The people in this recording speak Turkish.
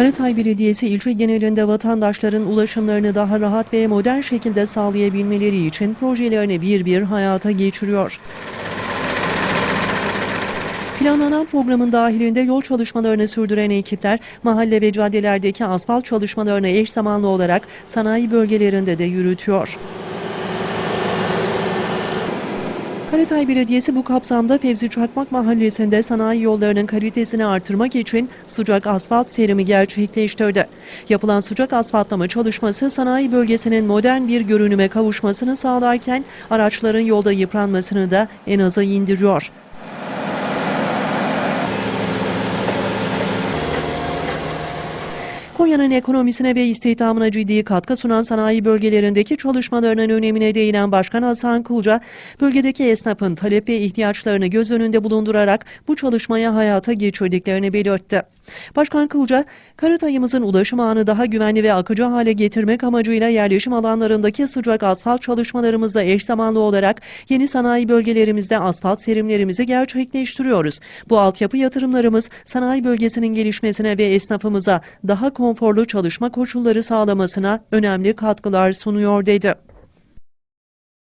Karatay Belediyesi ilçe genelinde vatandaşların ulaşımlarını daha rahat ve modern şekilde sağlayabilmeleri için projelerini bir bir hayata geçiriyor. Planlanan programın dahilinde yol çalışmalarını sürdüren ekipler mahalle ve caddelerdeki asfalt çalışmalarını eş zamanlı olarak sanayi bölgelerinde de yürütüyor. Karatay Belediyesi bu kapsamda Fevzi Çakmak Mahallesi'nde sanayi yollarının kalitesini artırmak için sıcak asfalt serimi gerçekleştirdi. Yapılan sıcak asfaltlama çalışması sanayi bölgesinin modern bir görünüme kavuşmasını sağlarken araçların yolda yıpranmasını da en aza indiriyor. Konya'nın ekonomisine ve istihdamına ciddi katkı sunan sanayi bölgelerindeki çalışmalarının önemine değinen Başkan Hasan Kulca, bölgedeki esnafın talep ve ihtiyaçlarını göz önünde bulundurarak bu çalışmaya hayata geçirdiklerini belirtti. Başkan Kulca, Karatay'ımızın ulaşım ağını daha güvenli ve akıcı hale getirmek amacıyla yerleşim alanlarındaki sıcak asfalt çalışmalarımızla eş zamanlı olarak yeni sanayi bölgelerimizde asfalt serimlerimizi gerçekleştiriyoruz. Bu altyapı yatırımlarımız sanayi bölgesinin gelişmesine ve esnafımıza daha konforlu çalışma koşulları sağlamasına önemli katkılar sunuyor dedi.